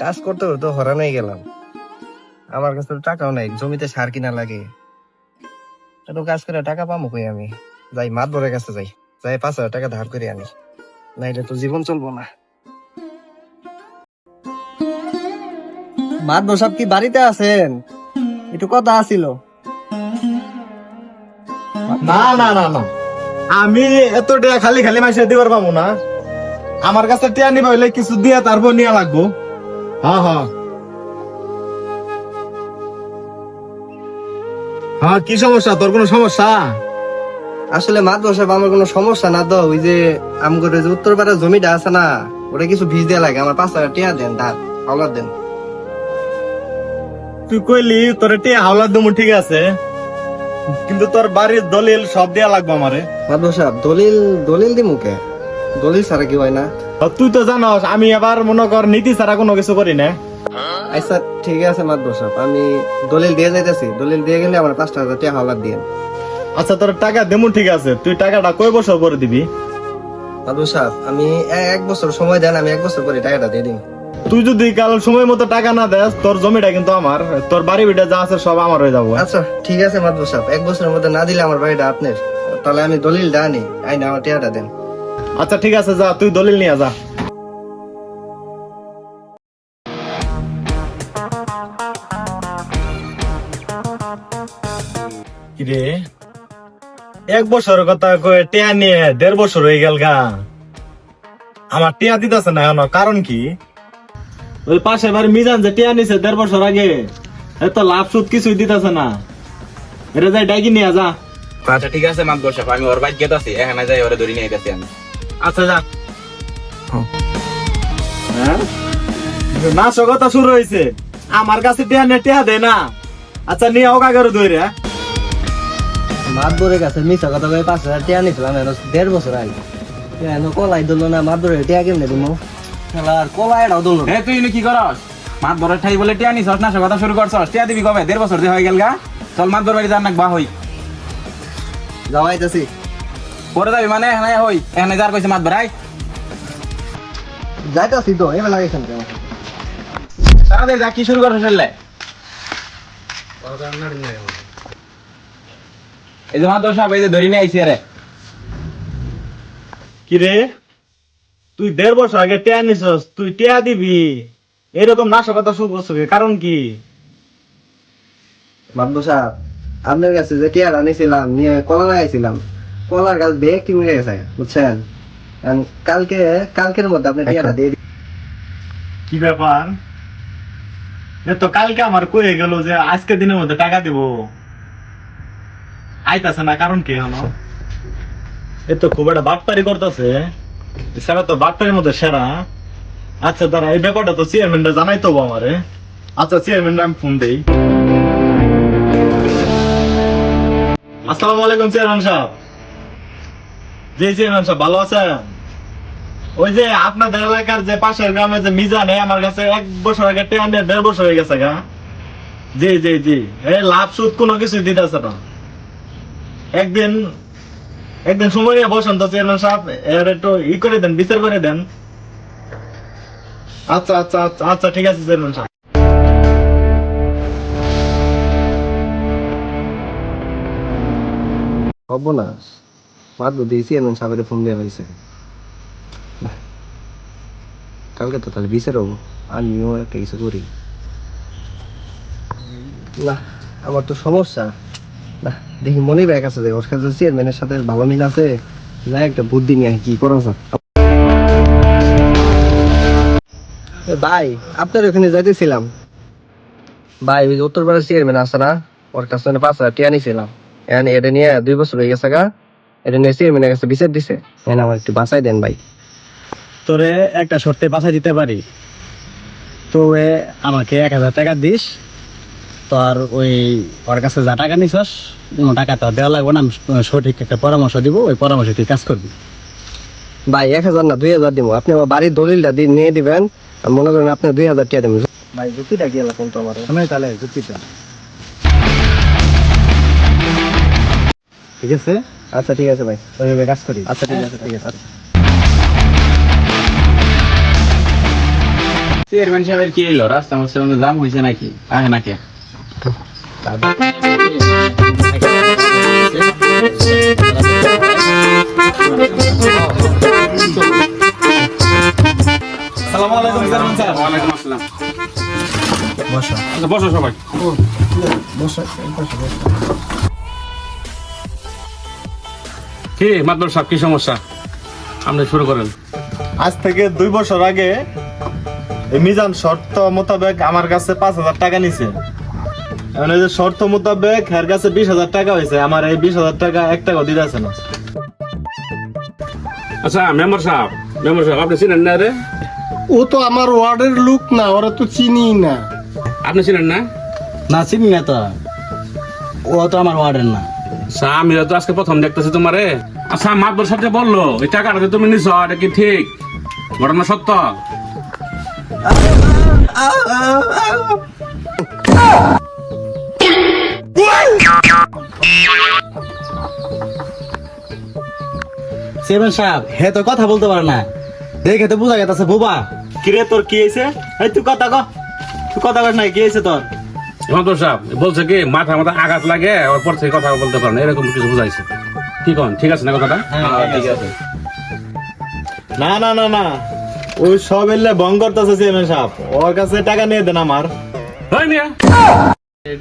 কাজ করতে করতে হয়ে গেলাম। আমার কাছে তো টাকাও নাই, জমিতে সার কিনা লাগে। এত কাজ করে টাকা পাবো কই আমি? যাই মাত বরের কাছে যাই। যাই, পাঁচ হাজার টাকা ধার করে আনি। নাইলে তো জীবন চলবো না। মাত সব কি বাড়িতে আছেন? একটু কথা আছিল। না না না না। আমি এত টাকা খালি খালি মাসে দিবার পাবো না। আমার কাছে টিয়া নিবা হইলে কিছু দিয়ে তারপর নিয়ে লাগবো। হ্যাঁ হ্যাঁ হ্যাঁ কি সমস্যা? তোর কোনো সমস্যা? আসলে মাত বসাব আমার কোনো সমস্যা না তো। ওই যে আমগরে যে উত্তর পাড়ার জমিটা আছে না ওটা কিছু ভিজ দেওয়া লাগে। আমার পাঁচ হাজার টিয়া দেন ধার হাওলার দেন। তুই কইলি তোর টিয়া হাওলার দমু ঠিক আছে। কিন্তু তোর বাড়ির দলিল সব দেয়া লাগবে আমারে। মাত বসাব দলিল দলিল দি মুখে দলিল ছাড়া কি হয় না? তুই তো জানোস আমি এবার মনে কর নীতি ছাড়া কোনো কিছু করি না। আচ্ছা ঠিক আছে আমি দলিল দিয়ে যাইতেছি। দলিল দিয়ে গেলে আমার পাঁচটা হাজার হাওলার দিয়ে। আচ্ছা তোর টাকা দেমু ঠিক আছে। তুই টাকাটা কয় বছর পরে দিবি? আমি এক বছর সময় দেন আমি এক বছর পরে টাকাটা দিয়ে দিন তুই যদি কাল সময় মতো টাকা না দেস তোর জমিটা কিন্তু আমার। তোর বাড়ি বিটা যা আছে সব আমার হয়ে যাব। আচ্ছা ঠিক আছে মাত বসাব এক বছরের মধ্যে না দিলে আমার বাড়িটা আপনার। তাহলে আমি দলিলটা আনি আইনা আমার টিয়াটা দেন। আচ্ছা ঠিক আছে যা তুই দলিল নিয়ে যা। কিরে? এক বছর কথা কয়ে টিয়া নিয়ে দেড় বছর হয়ে গেল গা। আমার টিয়া দিতেছে না এখনও কারণ কি? ওই পাশে বাড়ি মিজান যে টিয়া নিছে দেড় বছর আগে এত লাভ সুদ কিছুই দিতেছে না। এটা যাই ডাকি নিয়ে যা। আচ্ছা ঠিক আছে মাত বসাব আমি ওর বাইক গেতাছি এখানে যাই ওরে ধরে নিয়ে গেছি আমি। আচ্ছা যা। হ্যাঁ? শুরু হয়েছে আমার কাছে টিয়া নে টিয়া দে না। আচ্ছা নিয়ে হোক আগে ধরে মাতবরের কাছে মিশা কথা কয়ে পাঁচ হাজার টিয়া নিছিলাম এর দেড় বছর আগে। এন কলাই দিল না মাতবরের টিয়া কেমনে দিমু আর কলাই এটাও দিল হে তুই ইনি কি করস? মাত বড় ঠাই বলে টিয়া নিছস না কথা শুরু করছস। টিয়া দিবি কবে? দেড় বছর দিয়ে হয়ে গেল গা। চল মাত বড় বাড়ি যান নাক বা হই। যাওয়াইতেছি পরে যাবি মানে এখানে হই। এখানে যার কইছে মাত বড়াই। যাইতেছি তো এবার লাগাইছেন কেন? তাড়াতাড়ি যা কি শুরু করছ ফেললে এই যে এই যে ধরে নিয়ে আইছি রে? তুই দেড় বছর আগে টিয়া নিছস তুই টিয়া দিবি। এরকম নাশকতা শুরু করছ কি? কারণ কি? মাতবর সাহেব আপনার কাছে যে টিয়াটা নিয়েছিলাম নিয়ে কলা লাগাইছিলাম কলার গাছ বেগ কি মিলে গেছে বুঝছেন? কালকে কালকের মধ্যে আপনি টিয়াটা দিয়ে দিন। কি ব্যাপার? এ তো কালকে আমার কয়ে গেল যে আজকে দিনের মধ্যে টাকা দিব। আইতাছে না কারণ কি হলো? এ তো খুব একটা বাটপারি করতেছে। সেটা তো বাটপারির মধ্যে সেরা। আচ্ছা দাঁড়া এই ব্যাপারটা তো চেয়ারম্যানটা জানাই তো আমারে। আচ্ছা চেয়ারম্যান আমি ফোন দেই। আসসালামু আলাইকুম চেয়ারম্যান সাহেব। জি চেয়ারম্যান সাহেব, ভালো আছেন? ওই যে আপনাদের এলাকার যে পাশের গ্রামে যে মিজানে আমার কাছে এক বছর আগে টেন দেড় বছর হয়ে গেছে গা। জি জি জি, এই লাভ সুদ কোনো কিছু দিতেছে না। একদিন একদিন সময় নিয়ে বসেন তো চেয়ারম্যান সাহেব, এর একটু ই করে দেন, বিচার করে দেন। আচ্ছা আচ্ছা আচ্ছা আচ্ছা ঠিক আছে চেয়ারম্যান সাহেব। হব মাতবর দিয়েছি, এমন ফোন দিয়ে কালকে তো তাহলে বিচার হব। আমিও একটা কিছু করি। না, আমার তো সমস্যা। না, দেখি মনে ব্যাগ আছে যে চেয়ারম্যানের সাথে ভালো মিল আছে। যাই একটা বুদ্ধি নিয়ে কি করা যায়। ভাই, আপনার ওখানে যাইতেছিলাম। ভাই, ওই উত্তরপাড়ার চেয়ারম্যান আছে না? ওর কাছে পাঁচ হাজার টিয়া নিয়েছিলাম এটা নিয়ে দুই বছর হয়ে গেছে গা। এটা নিয়ে চেয়ারম্যানের কাছে বিচার দিছে। এখন আমার একটু বাঁচাই দেন ভাই। তোরে একটা শর্তে বাসা দিতে পারি। তো এ আমাকে এক হাজার টাকা দিস। তোর ওই ওর কাছে যা টাকা নিছস কোনো টাকা তো দেওয়া লাগবে না আমি সঠিক একটা পরামর্শ দিব ওই পরামর্শে তুই কাজ করবি। ভাই এক হাজার না দুই হাজার দিব আপনি আমার বাড়ির দলিলটা দিয়ে নিয়ে দিবেন মনে করেন আপনি দুই হাজার টাকা দেবেন ভাই যুক্তিটা গেল কিন্তু আমার? আমি তাহলে যুক্তিটা। ঠিক আছে? আচ্ছা ঠিক আছে ভাই। ওইভাবে কাজ করি। আচ্ছা ঠিক আছে ঠিক আছে। চেয়ারম্যান সাহেবের কি এলো রাস্তা মধ্যে জাম হয়েছে নাকি? আহে নাকি? আসসালামু আলাইকুম চেয়ারম্যান স্যার। ওয়ালাইকুম আসসালাম। বসো। আচ্ছা বসো সবাই। বসো। কি মাদবর সাহেব কি সমস্যা? আপনি শুরু করেন। আজ থেকে দুই বছর আগে এই মিজান শর্ত মোতাবেক আমার কাছে পাঁচ হাজার টাকা নিছে। এখন এই যে শর্ত মোতাবেক এর কাছে বিশ হাজার টাকা হয়েছে আমার এই বিশ হাজার টাকা এক টাকা দিতে আছে না। আচ্ছা মেম্বার সাহেব মেম্বার সাহেব আপনি চিনেন না রে? ও তো আমার ওয়ার্ডের লোক না ওরা তো চিনি না। আপনি চিনেন না? না চিনি না তো। ও তো আমার ওয়ার্ডের না। আচ্ছা আমি তো আজকে প্রথম দেখতেছি তোমারে। আচ্ছা মাতবর সাহেব বলল এই টাকাটা যে তুমি নিছো এটা কি ঠিক? ঘটনা সত্য? সেভেন সাহেব হে তো কথা বলতে পারে না। দেখে তো বোঝা গেছে বোবা। কিরে তোর কি হয়েছে? এই তুই কথা ক। তুই কথা নাই কি হয়েছে তোর? মাতবর সাহেব বলছে কি মাথা মাথা আঘাত লাগে ওর পর থেকে কথা বলতে পারে না এরকম কিছু বুঝাইছে। কি কন ঠিক আছে না কথাটা? ঠিক আছে। না না না না। ওই সব এলে ভং করতেছে চেয়ারম্যান সাহেব। ওর কাছে টাকা নিয়ে দেন আমার। হয় মিয়া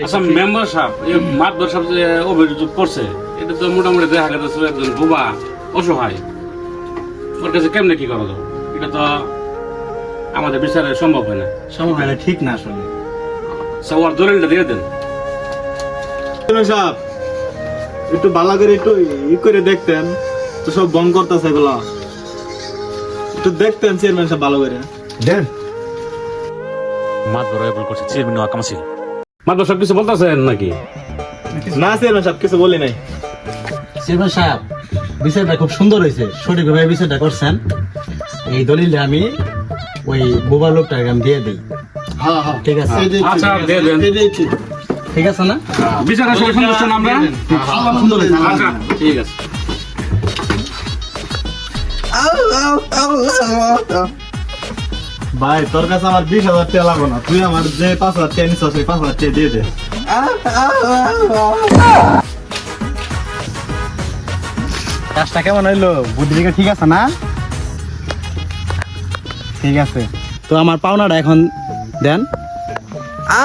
আচ্ছা মেম্বার সাহেব এই মাতবর সাহেব যে অভিযোগ করছে এটা তো মোটামুটি দেখা গেছে একজন বুবা অসহায়। ওর কাছে কেমনে কি করা যাবে এটা তো আমাদের বিচারে সম্ভব হয় না। সময় হয় না ঠিক না আসলে। সব ওর দলিলটা দিয়ে দেন। সাহেব একটু ভালো করে একটু ই করে দেখতেন তো সব ভং করতেছে এগুলো। একটু দেখতেন চেয়ারম্যান সাহেব ভালো করে। দেন। মাত বড় ভুল করছে চেয়ারম্যান সাহেব কিছু বলতেছেন নাকি? না চেয়ারম্যান সাহেব কিছু বলি নাই। সেভেন সাহেব বিষয়টা খুব সুন্দর হয়েছে। সঠিকভাবে বিষয়টা করছেন। এই দলিলটা আমি ওই বোবা লোকটাকে আমি দিয়ে দিই। ঠিক আছে। আচ্ছা, দিয়ে দেন। ঠিক আছে না? বিচারের সবাই সন্তুষ্ট না আমরা? সুন্দর আচ্ছা ঠিক আছে। ভাই তোর কাছে আমার বিশ হাজার টাকা লাগবে না। তুই আমার যে পাঁচ হাজার টাকা নিচ্ছ সেই পাঁচ হাজার টাকা দিয়ে দে। কাজটা কেমন হইল? বুদ্ধিটা ঠিক আছে না? ঠিক আছে। তো আমার পাওনাটা এখন দেন। আ